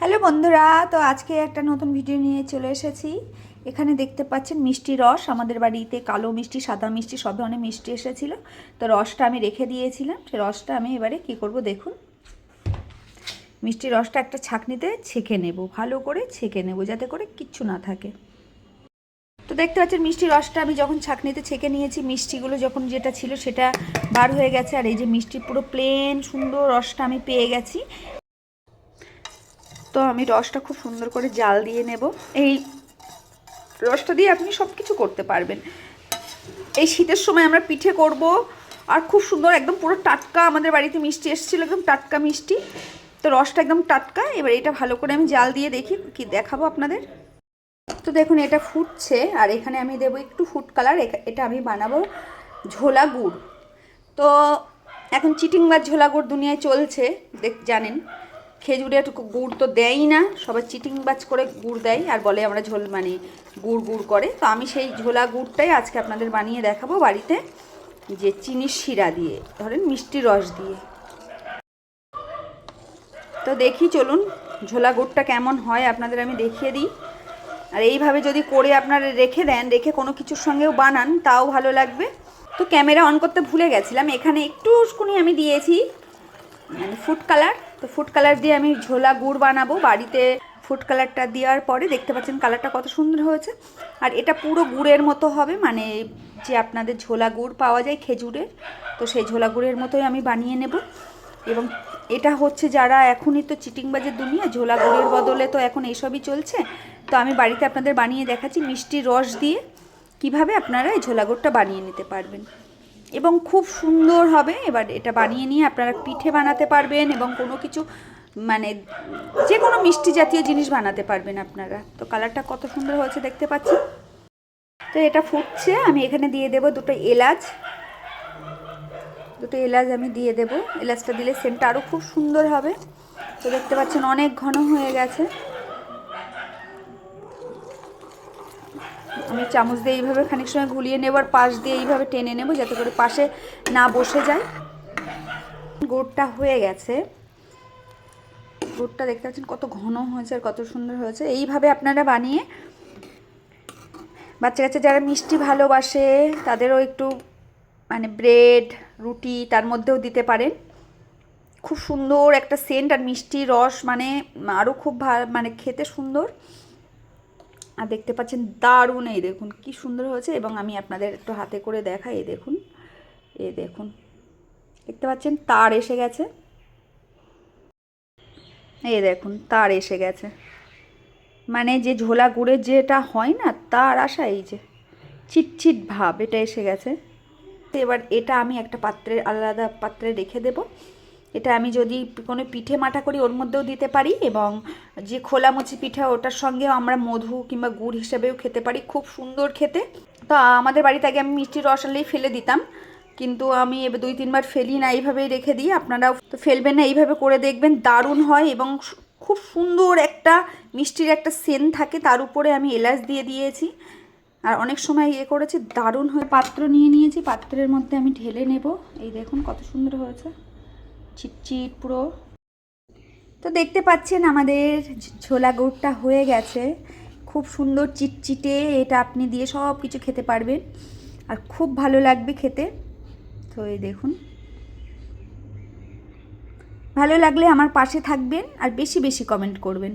Hello বন্ধুরা, তো আজকে একটা নতুন ভিডিও নিয়ে চলে এসেছি। এখানে দেখতে পাচ্ছেন মিষ্টি রস, আমাদের বাড়িতে কালো মিষ্টি, সাদা মিষ্টি, সব ধরনের মিষ্টি এসেছিল। তো রসটা আমি রেখে দিয়েছিলাম, সে রসটা আমি এবারে কি করব দেখুন। মিষ্টি রসটা একটা ছাঁকনিতে ছেঁকে নেব, ভালো করে ছেঁকে নেব, যাতে করে কিচ্ছু না থাকে। তো দেখতে পাচ্ছেন মিষ্টি রসটা আমি যখন ছাঁকনিতে ছেঁকে নিয়েছি, মিষ্টিগুলো যখন যেটা ছিল সেটা বার হয়ে গেছে, আর এই যে মিষ্টি পুরো প্লেন সুন্দর রসটা আমি পেয়ে গেছি। তো আমি রসটা খুব সুন্দর করে জাল দিয়ে নেব। এই রসটা দিয়ে আপনি সব কিছু করতে পারবেন। এই শীতের সময় আমরা পিঠে করব আর খুব সুন্দর একদম পুরো টাটকা আমাদের বাড়িতে মিষ্টি এসেছিল, একদম টাটকা মিষ্টি। তো রসটা একদম টাটকা, এবার এটা ভালো করে আমি জাল দিয়ে দেখি, কি দেখাবো আপনাদের। তো দেখুন, এটা ফুটছে, আর এখানে আমি দেবো একটু ফুড কালার এটা আমি বানাবো ঝোলা গুড়। তো এখন চিটিং বা ঝোলা গুড় দুনিয়ায় চলছে, দেখ, জানেন। খেজুরের গুড় তো দেয়ই না, সবাই চিটিং বাজ করে গুড় দেয় আর বলে আমরা ঝোল মানে গুড় গুড় করে। তো আমি সেই ঝোলা গুড়টাই আজকে আপনাদের বানিয়ে দেখাবো বাড়িতে, যে চিনির শিরা দিয়ে, ধরেন মিষ্টি রস দিয়ে। তো দেখি চলুন ঝোলা গুড়টা কেমন হয়, আপনাদের আমি দেখিয়ে দিই। আর এইভাবে যদি করে আপনারা রেখে দেন, রেখে কোনো কিছুর সঙ্গেও বানান, তাও ভালো লাগবে। তো ক্যামেরা অন করতে ভুলে গেছিলাম, এখানে একটু উস্কুনি আমি দিয়েছি মানে ফুড কালার। তো ফুড কালার দিয়ে আমি ঝোলা গুড় বানাবো। বাড়িতে ফুড কালারটা দেওয়ার পরে দেখতে পাচ্ছেন কালারটা কত সুন্দর হয়েছে। আর এটা পুরো গুড়ের মতো হবে মানে যে আপনাদের ঝোলা গুড় পাওয়া যায় খেজুরের, তো সেই ঝোলা গুড়ের মতোই আমি বানিয়ে নেব। এবং এটা হচ্ছে যারা এখনই তো চিটিংবাজের দুনিয়া, ঝোলা গুড়ের বদলে তো এখন এইসবই চলছে। তো আমি বাড়িতে আপনাদের বানিয়ে দেখাচ্ছি মিষ্টি রস দিয়ে, কীভাবে আপনারা এই ঝোলা গুড়টা বানিয়ে নিতে পারবেন। এবং খুব সুন্দর হবে। এবার এটা বানিয়ে নিয়ে আপনারা পিঠে বানাতে পারবেন এবং কোনো কিছু মানে যে কোনো মিষ্টি জাতীয় জিনিস বানাতে পারবেন আপনারা। তো কালারটা কত সুন্দর হয়েছে দেখতে পাচ্ছেন তো এটা ফুটছে, আমি এখানে দিয়ে দেব দুটো এলাচ। দুটো এলাচ আমি দিয়ে দেব। এলাচটা দিলে সেন্টটা আরও খুব সুন্দর হবে। তো দেখতে পাচ্ছেন অনেক ঘন হয়ে গেছে। আমি চামচ দিয়ে এইভাবে খানিক সময় ঘুলিয়ে নেবার পাশ দিয়ে এইভাবে টেনে নেব যাতে করে পাশে না বসে যায়। গোড়টা হয়ে গেছে। গুড়টা দেখতে পাচ্ছেন কত ঘন হয়েছে আর কত সুন্দর হয়েছে। এইভাবে আপনারা বানিয়ে বাচ্চা কাচ্চা যারা মিষ্টি ভালোবাসে, তাদেরও একটু মানে ব্রেড, রুটি তার মধ্যেও দিতে পারেন। খুব সুন্দর একটা সেন্ট আর মিষ্টি রস মানে আরও খুব ভালো মানে খেতে সুন্দর। আর দেখতে পাচ্ছেন দারুণ এই দেখুন, কি সুন্দর হয়েছে এবং আমি আপনাদের একটু হাতে করে দেখাই, এই দেখুন এ দেখুন, দেখতে পাচ্ছেন তার এসে গেছে, এই দেখুন তার এসে গেছে মানে যে ঝোলা গুড়ের যেটা হয় না, তার আসা এই যে চিটচিট ভাব, এটা এসে গেছে, এবার এটা আমি একটা পাত্রে, আলাদা পাত্রে রেখে দেবো এটা আমি যদি কোনো পিঠে মাঠা করি, ওর মধ্যেও দিতে পারি এবং যে খোলামুচি পিঠা, ওটার সঙ্গেও আমরা মধু কিংবা গুড় হিসেবেও খেতে পারি, খুব সুন্দর খেতে। তো আমাদের বাড়িতে আগে আমি মিষ্টি রস আনলেই ফেলে দিতাম, কিন্তু আমি এবার দুই তিনবার ফেলি না, এইভাবেই রেখে দিই। আপনারাও তো ফেলবেন না, এইভাবে করে দেখবেন, দারুণ হয় এবং খুব সুন্দর একটা মিষ্টির একটা সেন থাকে, তার উপরে আমি এলাচ দিয়ে দিয়েছি। আর অনেক সময় ইয়ে করেছি, দারুণ হয়ে পাত্র নিয়ে নিয়েছি, পাত্রের মধ্যে আমি ঢেলে নেব। এই দেখুন কত সুন্দর হয়েছে। চিটচিট পুরো। তো দেখতে পাচ্ছেন আমাদের ছোলা গুড়টা হয়ে গেছে। খুব সুন্দর চিটচিটে এটা আপনি দিয়ে সব কিছু খেতে পারবেন। আর খুব ভালো লাগবে খেতে। তো এই দেখুন। ভালো লাগলে আমার পাশে থাকবেন আর বেশি বেশি কমেন্ট করবেন।